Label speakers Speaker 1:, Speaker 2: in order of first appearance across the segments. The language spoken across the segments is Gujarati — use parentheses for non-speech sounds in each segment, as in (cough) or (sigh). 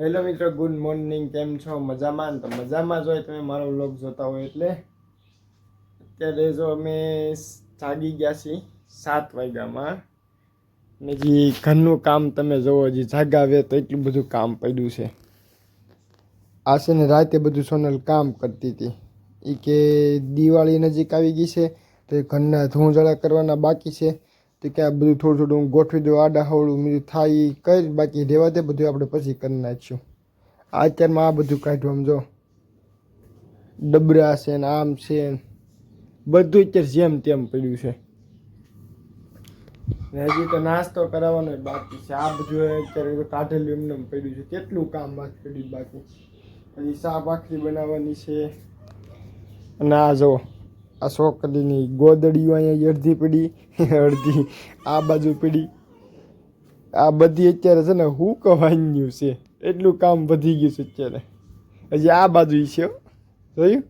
Speaker 1: હેલો મિત્રો, ગુડ મોર્નિંગ. કેમ છો? મજામાં? તો મજામાં જ હોય તમે મારો વ્લોગ જોતા હોય એટલે. અત્યારે જો અમે જાગી ગયા છીએ સાત વાગ્યામાં. ને જે ઘરનું કામ તમે જુઓ, જે જાગાવે તો એટલું બધું કામ પડ્યું છે. આ છે ને રાતે બધું સોનલ કામ કરતી હતી. એ કે દિવાળી નજીક આવી ગઈ છે, તો એ ઘરના ધૂંઝળા કરવાના બાકી છે. તો કે આ બધું થોડું થોડું હું ગોઠવી દઉં, આડા હવળું બીજું થાય ઈ કરી બાકી રહેવા દે બધું આપણે પછી કરી નાખીશું. આ અત્યારમાં આ બધું કાઢવું આમ જો. ડબરા છે ને આમ છે બધું અત્યારે જેમ તેમ પડ્યું છે. હજી તો નાસ્તો કરાવવાનો બાકી છે. આ બધું અત્યારે કાઢેલું એમને એમ પડ્યું છે. કેટલું કામ બાકી પડ્યું બાકી. હજી શાક ભાખરી બનાવવાની છે. અને આ જો આ છોકરીની ગોદડીઓ અહીંયા અડધી પડી, અડધી આ બાજુ પડી. આ બધી અત્યારે છે ને હું કવાન્યું છે. એટલું કામ વધી ગયું છે અત્યારે. હજી આ બાજુ છે જોયું?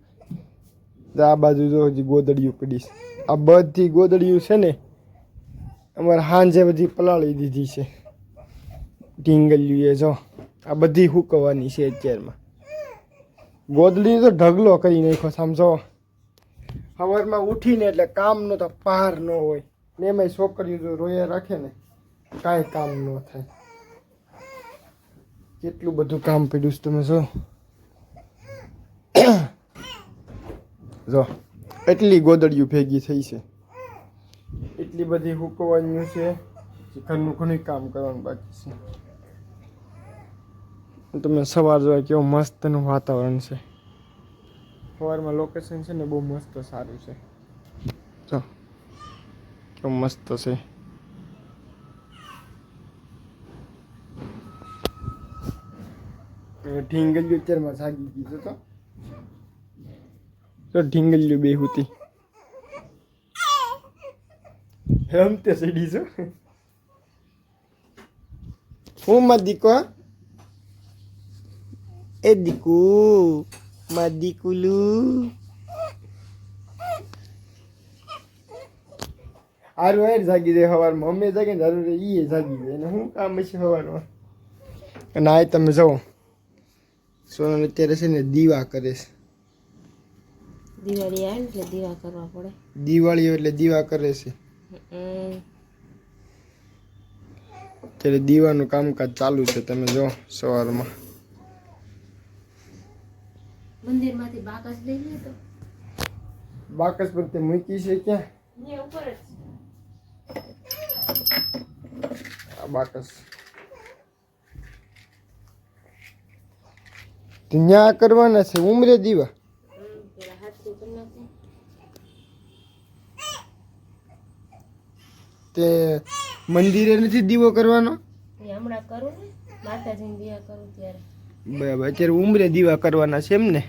Speaker 1: આ બાજુ જો હજી ગોદડીઓ પડી છે. આ બધી ગોદડીઓ છે ને અમારે હાંજે બધી પલાળી દીધી છે. ઢીંગલીએ જો. આ બધી હુકવાની છે અત્યારમાં. ગોદડી તો ઢગલો કરી નાખ્યો સમજો સવારમાં ઉઠીને એટલે કામનો તો પાર ન હોય. ને એમાંય છોકરીઓ જો રોયા રાખે ને, કાંઈ કામ ન થાય. કેટલું બધું કામ પડ્યું છે તમે જો. (coughs) જો, એટલી ગોદડીઓ ભેગી થઈ છે. એટલી બધી હુકવાનું છે ઘરનું ઘણું કામ કરવાનું બાકી છે. તમે સવાર જોવા કેવું મસ્તનું વાતાવરણ છે. સવારમાં લોકેશન છે ને બહુ મસ્ત સારું છે. જો કેવું મસ્ત છે. ઢીંગલિયું અત્યારમાં જાગી ગયું તો. તો ઢીંગલિયું બે હતી. રમતે સીડી છો. હું માં દીકો એ દીકુ. માં દીકુલું હારું હેર જાગી દે સવારમાં મમ્મી જાગે ને હારું એ જાગી દે અને હું કામ છે સવારમાં અને આ તમે જાઓ સોનલ અત્યારે છે ને દીવા કરે છે
Speaker 2: દિવાળી આવે એટલે દીવા કરવા પડે.
Speaker 1: દિવાળી એટલે દીવા કરે છે અત્યારે દીવાનું કામકાજ ચાલુ છે તમે જો સવારમાં.
Speaker 2: મંદિરમાંથી બાકસ લઈ લેતો
Speaker 1: બાકસ પર તે મૂકી છે ક્યાં?
Speaker 2: ને ઉપર જ
Speaker 1: આ બાકસ. ત્યાં કરવાના છે ઉમરે દીવા. તે મંદિરે નથી દીવો કરવાનો?
Speaker 2: એ હમણાં કરું ને માતાજીને દીવા કરું ત્યારે.
Speaker 1: બરાબર. અત્યારે ઉમરે દીવા કરવાના છે એમ ને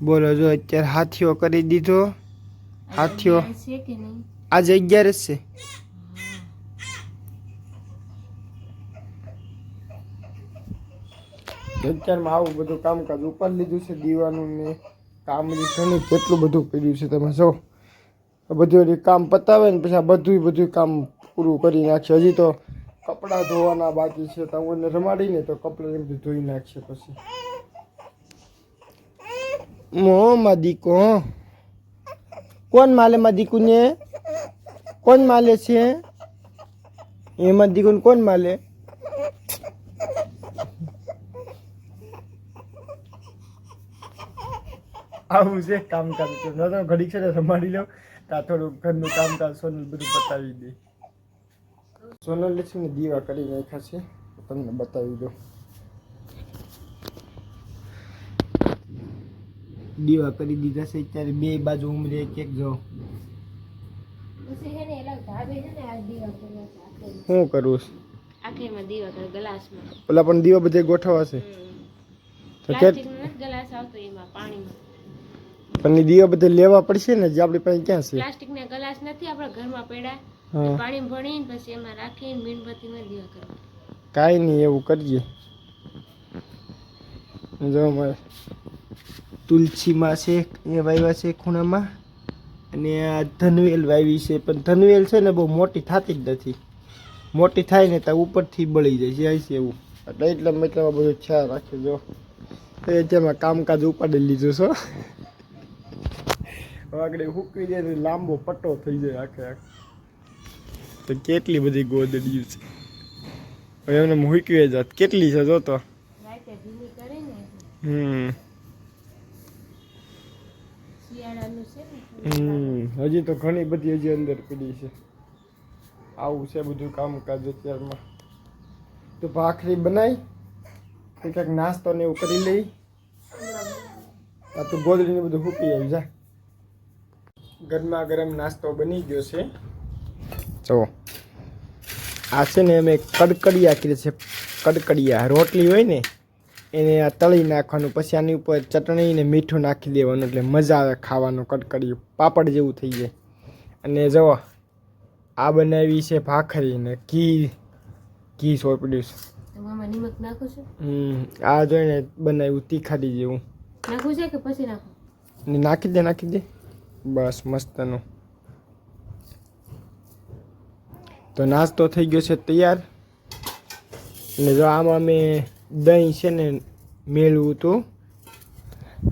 Speaker 1: બોલો જો અત્યારે હાથીઓ કરી દીધો. હાથીઓ
Speaker 2: આ છે કે નહીં?
Speaker 1: આજે અગિયાર જ છે. અત્યારમાં આવું બધું કામકાજ ઉપર લીધું છે દીવાનું ને કામ ઘણું કેટલું બધું કર્યું છે તમે જો. બધું કામ પતાવે ને પછી આ બધું બધું કામ પૂરું કરી નાખ્યું હજી તો કપડાં ધોવાના બાકી છે, તો હું રમાડીને તો કપડાં એમ ધોઈ નાખશે પછી. મો માદીકો કોણ માલે માદીકુ ને કોણ માલે છે? એ દીકુને કોણ માલે? આવું છે કામકાજ તો ઘડીક છે ને રમાડી લઉં. ત્યાં થોડું ઘરનું કામકાજ સોનું બધું બતાવી દે. સોનલ દીવા કરી નાખ્યા છે. તમને બતાવી દો દીવા કરી દીધા છે. અત્યારે બે બાજુ ઉમરે એક એક જો.
Speaker 2: ને ને
Speaker 1: શું કરવું છે પેલા પણ દીવા બધે ગોઠવા છે. પણ દીવા બધે લેવા પડશે ને, જે આપણી પાસે ક્યાં છે?
Speaker 2: પ્લાસ્ટિકના ગ્લાસ નથી આપણા ઘરમાં પડ્યા. પાણી ભણીને પછી એમાં રાખીને મીણબત્તીમાં દીવા કરવા
Speaker 1: કાંઈ નહીં એવું કરજે. જો તુલસીમાં છે એ વાવ્યા છે ખૂણામાં. અને આ ધનવેલ વાવી છે પણ ધનવેલ છે ને બહુ મોટી થતી જ નથી. મોટી થાય ને તો ઉપરથી બળી જાય જાય છે એવું. એટલે એટલા મતલબ બધું ખ્યાલ રાખે જો એ તેમાં કામકાજ ઉપાડી લીધું છો. આગળ હુકવી દે તો લાંબો પટ્ટો થઈ જાય આખે આખે. તો કેટલી બધી ગોદડીયું છે. હવે એમને મૂકવી જાત. કેટલી છે જો તો.
Speaker 2: રાતે ધીમી કરે ને એટલે.
Speaker 1: હમ. હજી તો ઘણી બધી હજી અંદર પડી છે. આવું છે બધું કામકાજ અત્યારમાં. તો ભાખરી બનાવી કંઈક નાસ્તો ને એવું કરી લઈ. આ તો ગોદડીને બધું ફૂકી આવી જા. ગરમા ગરમ નાસ્તો બની ગયો છે. જો. આ છે ને અમે કડકડિયા કીધે છે કડકડિયા. રોટલી હોય ને એને આ તળી નાખવાનું પછી આની ઉપર ચટણી ને મીઠું નાખી દેવાનું એટલે મજા આવે ખાવાનું કડકડિયું. પાપડ જેવું થઈ જાય. અને જુઓ આ બનાવી છે ભાખરી ને ઘી ઘી સોંપડ્યું છે. આ જોઈને બનાવ્યું તીખાડી જેવું.
Speaker 2: નાખું છે કે પછી નાખું
Speaker 1: નાખી દે નાખી દે. બસ મસ્તનું. તો નાસ્તો થઈ ગયો છે તૈયાર. અને જો આમાં મેં દહીં છે ને મેળવું હતું.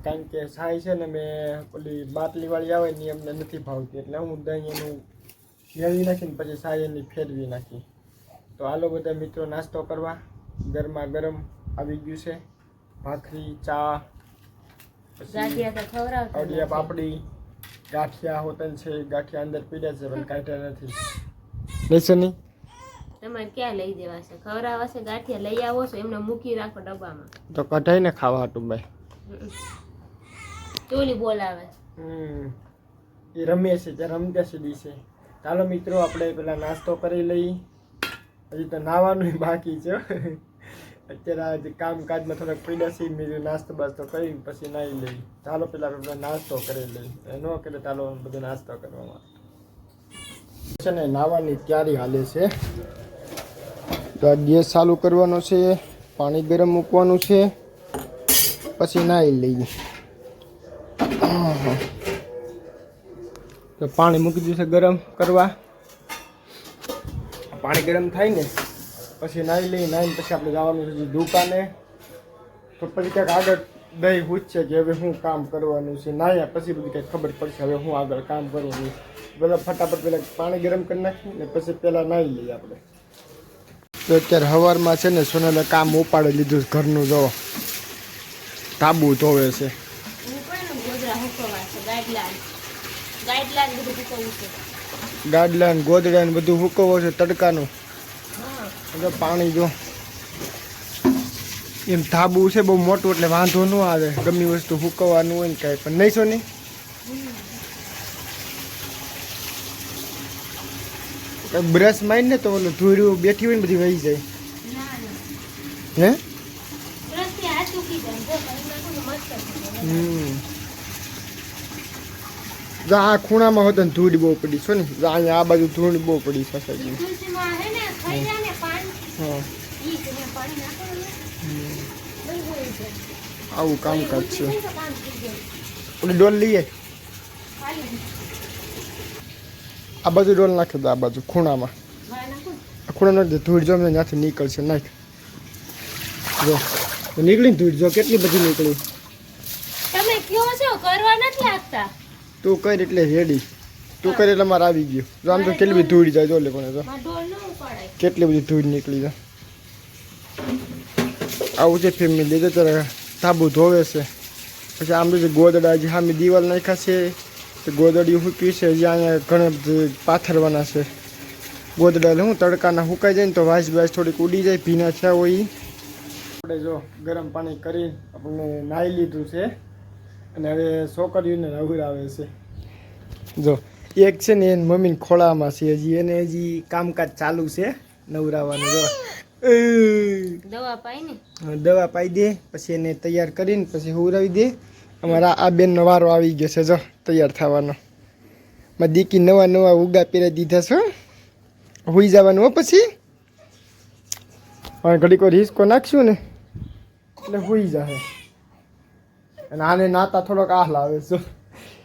Speaker 1: કારણ કે સાય છે ને મેં ઓલી બાટલીવાળી આવે ને એ અમને નથી ભાવતી. એટલે હું દહીં એનું મેળવી નાખીને પછી સાય એની ફેરવી નાખી. તો આલો બધા મિત્રો નાસ્તો કરવા. ગરમા ગરમ આવી ગયું છે. ભાખરી ચા અડિયા પાપડી ગાંઠિયા હોટલ છે ગાંઠિયા અંદર પીડ્યા છે પણ કાઢ્યા નથી. નહીં છે નહીં?
Speaker 2: તમારે ક્યાં લઈ દેવા છે? ખવડાવવા છે ગાંઠિયા લઈ આવો છો એમને મૂકી રાખો ડબ્બામાં.
Speaker 1: તો કઢાઈને ખાવા હતું ભાઈ.
Speaker 2: ચોલી બોલાવે.
Speaker 1: હમ. એ રમે છે ત્યાં રમતા સુધી છે. ચાલો મિત્રો આપણે પેલા નાસ્તો કરી લઈ. હજી તો નાવાનું બાકી છે. અત્યારે આજે કામકાજમાં થોડાક પીડા છે મેં નાસ્તો બાસ્તો કરીને પછી નાહી લઈ. ચાલો પેલા આપણે નાસ્તો કરી લઈ. ન કરે ચાલો બધો નાસ્તો કરવામાં છે ને નાવાની તૈયારી હાલે છે. તો આ ગેસ ચાલુ કરવાનો છે, પાણી ગરમ મૂકવાનું છે, પછી નાહી લઈએ. તો પાણી મૂકી દીધું છે ગરમ કરવા. પાણી ગરમ થાય ને, પછી નાહી લઈ નાહીને પછી આપણે જવાનું છે દુકાને. તો પછી ક્યાંક આગળ દહીં પૂછશે કે હવે શું કામ કરવાનું છે, નાહ્યા પછી બધી કંઈક ખબર પડશે, હવે હું આગળ કામ કરવાનું પેલા ફટાફટ પેલા પાણી ગરમ કરી નાખીએ ને પછી પેલા નાહી લઈએ આપણે. તો અત્યારે સવારમાં છે ને સોનાને કામ ઉપાડી લીધું ઘરનું જો. તાબુ ધોવે છે. ગાડલા ને ગોદડા ને બધું હુકવો છે. તડકાનું.
Speaker 2: હા.
Speaker 1: પાણી જો. એમ થાબુ છે બહુ મોટું એટલે વાંધો ન આવે. ગમી વસ્તુ હુકવવાનું હોય ને કાંઈ પણ. નહીં છો ને બ્રશ મારીને તો ઓલું ધૂળ્યું બેઠી હોય ને બધી વહી જાય. હે?
Speaker 2: જો
Speaker 1: આ ખૂણામાં હોત ને ધૂળ બહુ પડી છો ને અહીંયા આ બાજુ ધૂળ બહુ પડી
Speaker 2: છે.
Speaker 1: આવું કામકાજ છે. ડોલ લઈએ. આ બાજુ ડોલ નાખી દો આ બાજુ ખૂણામાં.
Speaker 2: બહાર નાખું
Speaker 1: જે ધૂળ જો ત્યાંથી નીકળશે નાખ. જો નીકળી ધૂળ જો કેટલી બધી નીકળી.
Speaker 2: તમે કયો છો? કરવા નથી લાગતા?
Speaker 1: તું કર એટલે રેડી તું કર એટલે મારે આવી ગયો. જો આમ તો કેટલી બધી ધૂળ જાય જો
Speaker 2: પણ
Speaker 1: કેટલી બધી ધૂળ નીકળી જાય આવું છે ફેમિલી લીધે ત્યારે ધાબુ ધોવે છે. પછી આમ તો ગોદડા જે સામે દિવાલ નાખ્યા છે ગોદડી હૂકી છે જ્યાં ઘણા પાથરવાના છે. ગોદડા હું તડકાના હુકાઈ જાય ને તો વાસ વાસ થોડીક ઉડી જાય ભીના થયા હોય આપણે જો ગરમ પાણી કરી આપણને નાહી લીધું છે અને હવે છોકરીઓને નવરાવે છે. જો એક છે ને એની મમ્મીને ખોળામાં છે હજી એને હજી કામકાજ ચાલુ છે નવરાવાનું જો.
Speaker 2: દવા પાઈ ને?
Speaker 1: દવા પાઈ દે પછી એને તૈયાર કરીને પછી હુરાવી દે. અમારા આ બેનનો વારો આવી ગયો છે જો તૈયાર થવાનો. મારી દીકી નવા નવા ઉગા પહેરી દીધા છે હોઈ જવાનું હો પછી. પણ ઘડીક વાર હિસકો નાખશું ને એટલે હોઈ જશે અને આને નાતા થોડોક આહ લાવે છે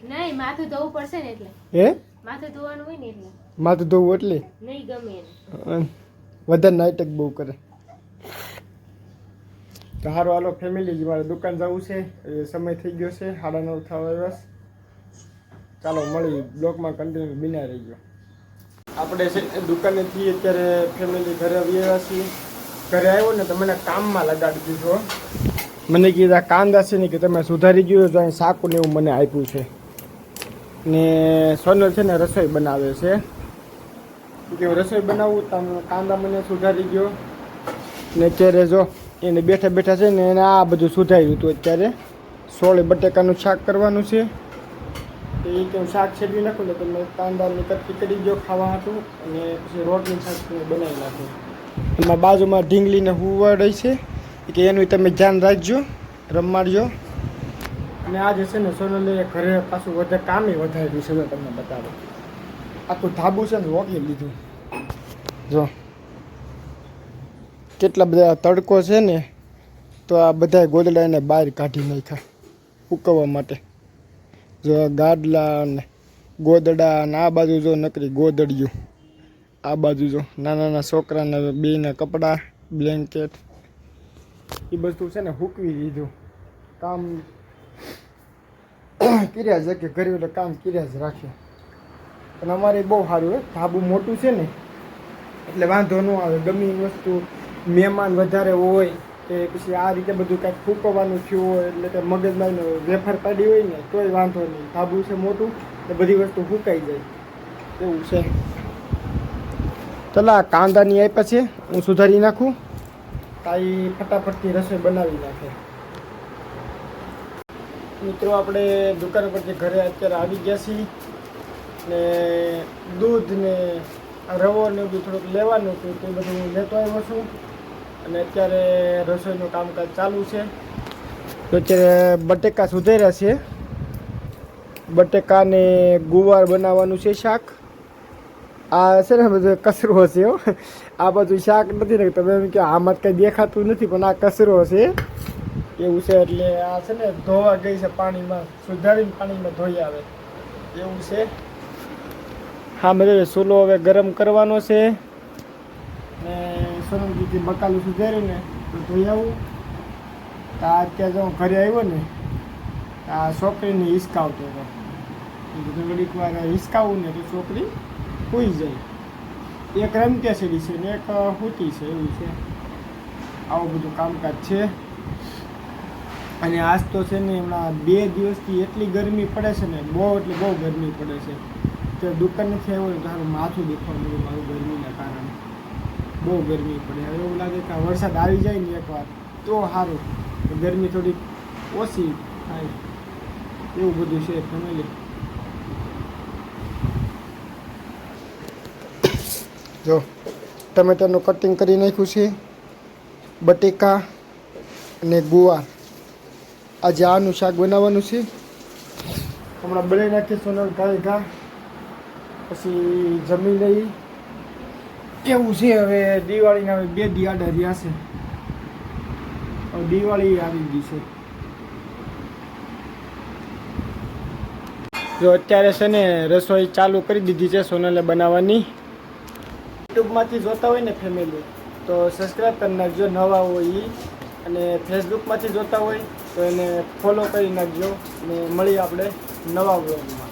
Speaker 2: નહીં માથું ધોવું પડશે ને એટલે.
Speaker 1: હે?
Speaker 2: માથું ધોવાનું હોય ને એટલે.
Speaker 1: માથું ધોવું એટલે?
Speaker 2: નહીં ગમે
Speaker 1: વધારે નાટક બહુ કરે. તો હારો, હાલો ફેમિલી મારે દુકાન જવું છે. એ સમય થઈ ગયો છે, સાડા નવ થવા આવ્યા ચાલો, મળી બ્લોકમાં કન્ટિન્યુ બિના રહી ગયો. આપણે દુકાનેથી અત્યારે ફેમિલી ઘરે આવી આવ્યા છીએ. ઘરે આવ્યો ને, તો મને કામમાં લગાડી દીધો. મને કીધા કાંદા છે ને, કે તમે સુધારી ગયો તો શાકું ને એવું મને આપ્યું છે. ને સોનલ છે ને, રસોઈ બનાવે છે. કે રસોઈ બનાવું? તમે કાંદા મને સુધારી ગયો. ને અત્યારે જો એને બેઠા બેઠા છે ને એને આ બધું સુધાર્યું હતું અત્યારે. સોળે બટેકાનું શાક કરવાનું છે. એ કે હું શાક છેડી નાખું ને તમે કાંદાની કટકી કરી દો ખાવા હતું અને પછી રોટલી શાક બનાવી નાખું. એમાં બાજુમાં ઢીંગલીને હુવડ છે. કે એનું તમે ધ્યાન રાખજો, રમાડજો. અને આજે છે ને સોનલે ઘરે પાછું વધારે કામે વધાર્યું છે મેં તમને બતાવું. આખું ધાબુ છે ને રોકી લીધું. જો. કેટલા બધા તડકો છે ને, તો આ બધા ગોદડા એને બહાર કાઢી નાખ્યા ઉકવવા માટે. જો આ ગાડલા ને ગોદડા ને આ બાજુ જો નકરી ગોદડિયું, આ બાજુ જો નાના નાના છોકરાના બેના કપડાં, બ્લેન્કેટ એ બધું છે ને હૂકવી દીધું. કામ કર્યા છે કે કર્યું એટલે કામ કર્યા જ રાખે. પણ અમારે બહુ સારું હે, ધાબુ મોટું છે ને, એટલે વાંધો ન આવે ગમે વસ્તુ મહેમાન વધારે હોય કે પછી આ રીતે બધું કાંઈક ફૂંકવાનું થયું હોય એટલે કે મગજમાં વેફર પાડી હોય ને, તોય વાંધો નહીં. ધાબુ છે મોટું એટલે બધી વસ્તુ ફૂંકાઈ જાય. એવું છે. ચલો કાંદાની આપ્યા છે. હું સુધારી નાખું. તાઈ ફટાફટથી રસોઈ બનાવી નાખે. મિત્રો, આપણે દુકાન પરથી ઘરે અત્યારે આવી ગયા છીએ ને દૂધ ને રવો ને બધું થોડુંક લેવાનું હતું, તે બધું હું લેતો આવ્યો છું. અને અત્યારે રસોઈનું કામકાજ ચાલુ છે. તો અત્યારે બટેકા સુધાર્યા છે. બટેકાને ગુવાર બનાવવાનું છે શાક. આ છે ને બધું કચરો છે આ બધું શાક નથી ને તમે એમ કે આમાં કંઈ દેખાતું નથી પણ આ કચરો છે. એવું છે એટલે આ છે ને ધોવા ગઈ છે પાણીમાં સુધારીને પાણીમાં ધોઈ આવે. એવું છે. હા મેં ચૂલો હવે ગરમ કરવાનો છે. ને સોનમજીથી બકાલું સુધાર્યું ને તો ધોઈ આવું. તો આ અત્યારે જો હું ઘરે આવ્યો ને આ છોકરીને હિસકાવતો હતો. એ બધું ઘડીક વાર હિસકાવું ને તો છોકરી સૂઈ જાય. એક રમતે છે ને એક સૂતી છે, એવું છે. આવું બધું કામકાજ છે. અને આજ તો છે ને હમણાં બે દિવસથી એટલી ગરમી પડે છે ને, બહુ એટલે બહુ ગરમી પડે છે. તો દુકાનેથી આવ્યો ને તારું માથું દુખવા મળ્યું મારું ગરમી બહુ ગરમી પડે. હવે એવું લાગે કે વરસાદ આવી જાય ને એકવાર, તો સારું. ગરમી થોડીક ઓછી થાય. એવું બધું છે ફેમિલી જો, ટમેટાનું કટિંગ કરી નાખ્યું છે. બટેકા અને ગુવાર. આજે આનું શાક બનાવવાનું છે. હમણાં બનાવી નાખીશું ગાય ઘા પછી જમી લઈ એવું છે, હવે દિવાળીના હવે બે દિવાડા રહ્યા છે. દિવાળી આવી ગઈ છે. જો અત્યારે છે ને રસોઈ ચાલુ કરી દીધી છે સોનલે બનાવવાની. યુટ્યુબમાંથી જોતા હોય ને ફેમિલી તો સબસ્ક્રાઈબ કરી નાખજો, નવા હોય એ અને ફેસબુકમાંથી જોતા હોય તો એને ફોલો કરી નાખજો. અને મળીએ આપણે નવા બ્લોગમાં